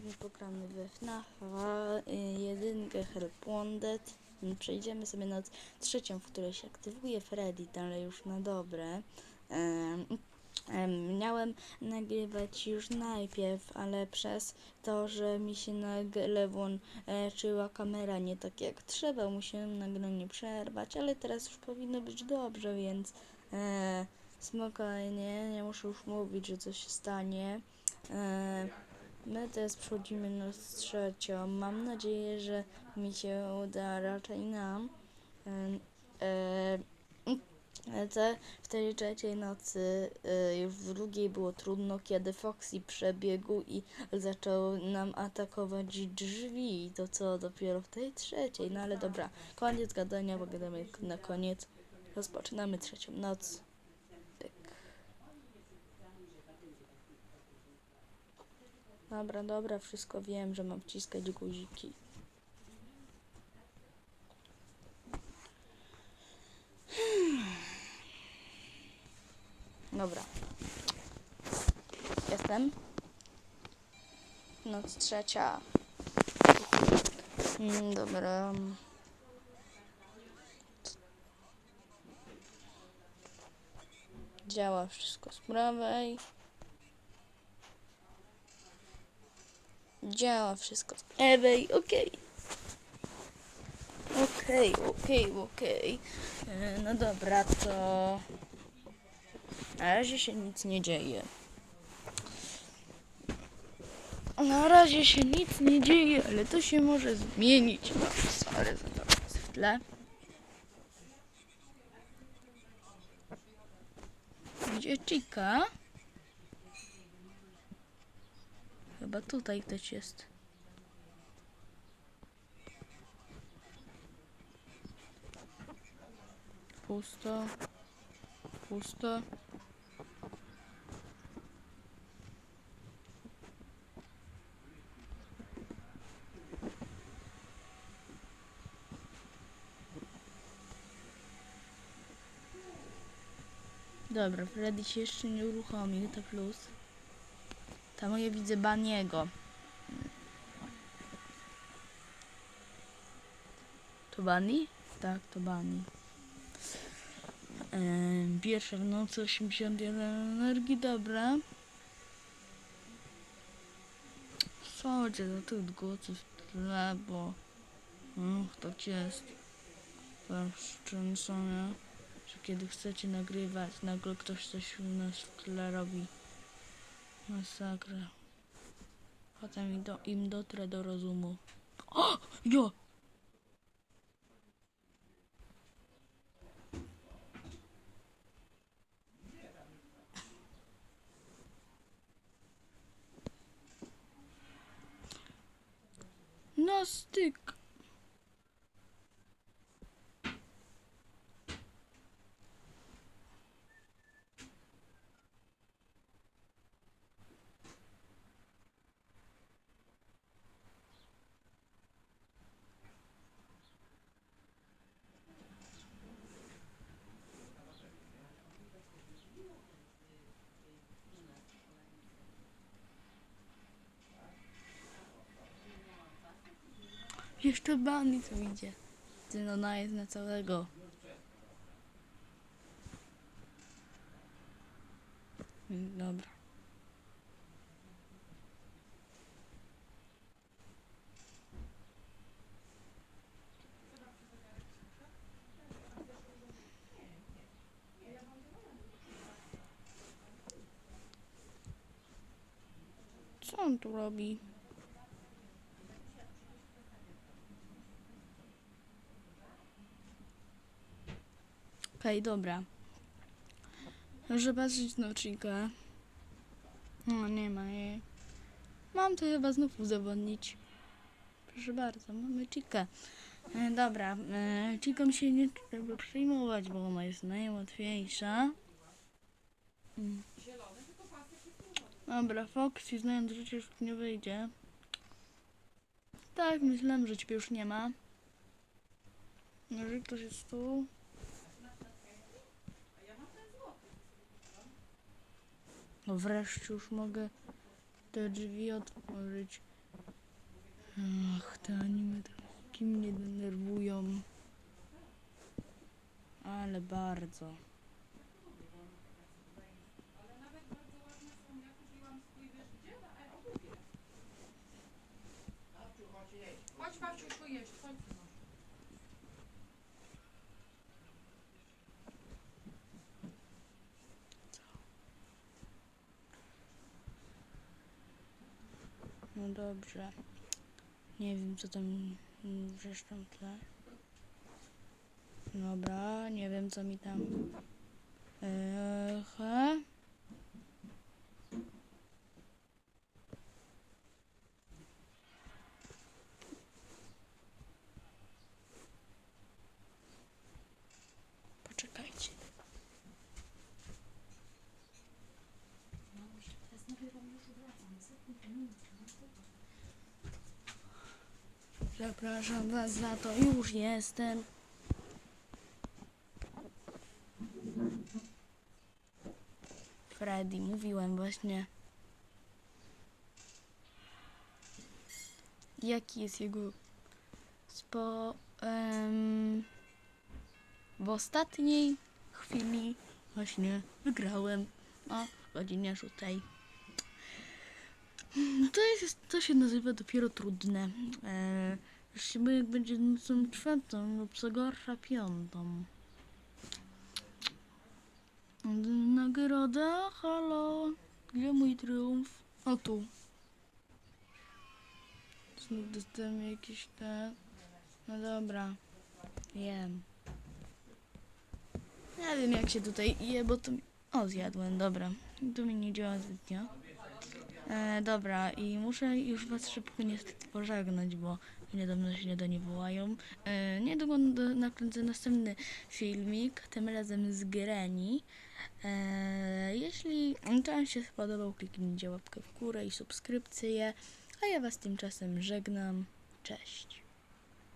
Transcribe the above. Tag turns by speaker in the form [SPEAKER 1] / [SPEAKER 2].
[SPEAKER 1] sobie pogramy we FNAFa, y, jedynkę Help Wanted. Y, Przejdziemy sobie na trzecią, w której się aktywuje Freddy, ale już na dobre. Em, em, Miałem nagrywać już najpierw, ale przez to, że mi się nagle włączyła kamera nie tak jak trzeba, musiałem nagranie przerwać, ale teraz już powinno być dobrze, więc e, spokojnie, nie muszę już mówić, że coś się stanie. E, my teraz przechodzimy na trzecią. Mam nadzieję, że mi się uda, raczej nam. E, e, te, w tej trzeciej nocy, e, już w drugiej było trudno, kiedy Foxy przebiegł i zaczął nam atakować drzwi. To co dopiero w tej trzeciej. No ale dobra, koniec gadania, pogadamy na koniec. Rozpoczynamy trzecią noc. Dobra, dobra, wszystko wiem, że mam wciskać guziki. Dobra. Jestem. Noc trzecia. Mm, Dobra. Działa wszystko z prawej. Działa wszystko z lewej. Okej. Okej, okej, okej. E, No dobra, to... Na razie się nic nie dzieje. Na razie się nic nie dzieje, ale to się może zmienić. No, sorry za to w tle. Gdzie Chica? Chyba tutaj ktoś jest. Pusto. Pusto. Dobra, Freddy się jeszcze nie uruchomił, to plus. Tam ja widzę Baniego. To Bunny? Tak, to Bunny. Ehm, Pierwsza w nocy 81 energii, dobra. Słuchajcie, do tych głosów w tle, bo... Uch, tak jest. Szczęszczenia, że kiedy chcecie nagrywać, nagle ktoś coś u nas w tle robi. Masakra. Potem im, do, im dotrę do rozumu. O! Jo! No styk. Jeszcze Bunny tu idzie. Ty ona jest na całego. Dobra. Co on tu robi? Okej, dobra. Muszę patrzeć na Chikę. No, nie ma jej. Mam to chyba znów udowodnić. Proszę bardzo, mamy Chikę. E, dobra, e, Chiką się nie trzeba przejmować, bo ona jest najłatwiejsza. Dobra, Foxy, znając życie, już nie wyjdzie. Tak, myślałem, że ciebie już nie ma. Może ktoś jest tu? No wreszcie już mogę te drzwi otworzyć. Ach, te anime takie mnie denerwują. Ale bardzo. No dobrze. Nie wiem, co tam wrzeszczą tle. Dobra, nie wiem, co mi tam... Eee, Poczekajcie. Przepraszam was za to, już jestem. Freddy, mówiłem właśnie. Jaki jest jego spo... em, w ostatniej chwili właśnie wygrałem o godzinie 6. To, jest, to się nazywa dopiero trudne. E, się boję, jak będzie nocą czwartą lub co gorsza piątą. Nagroda? Halo? Gdzie mój triumf? O tu. Znów dostałem jakieś te... No dobra. Jem. Nie wiem jak się tutaj je, bo to... O, zjadłem, dobra. To mi nie działa zbytnio. E, dobra, i muszę już was szybko niestety pożegnać, bo niedawno się do nie wołają. E, niedługo nakręcę następny filmik, tym razem z Greni. E, jeśli Wam się spodobał, kliknijcie łapkę w górę i subskrypcję, a ja was tymczasem żegnam. Cześć.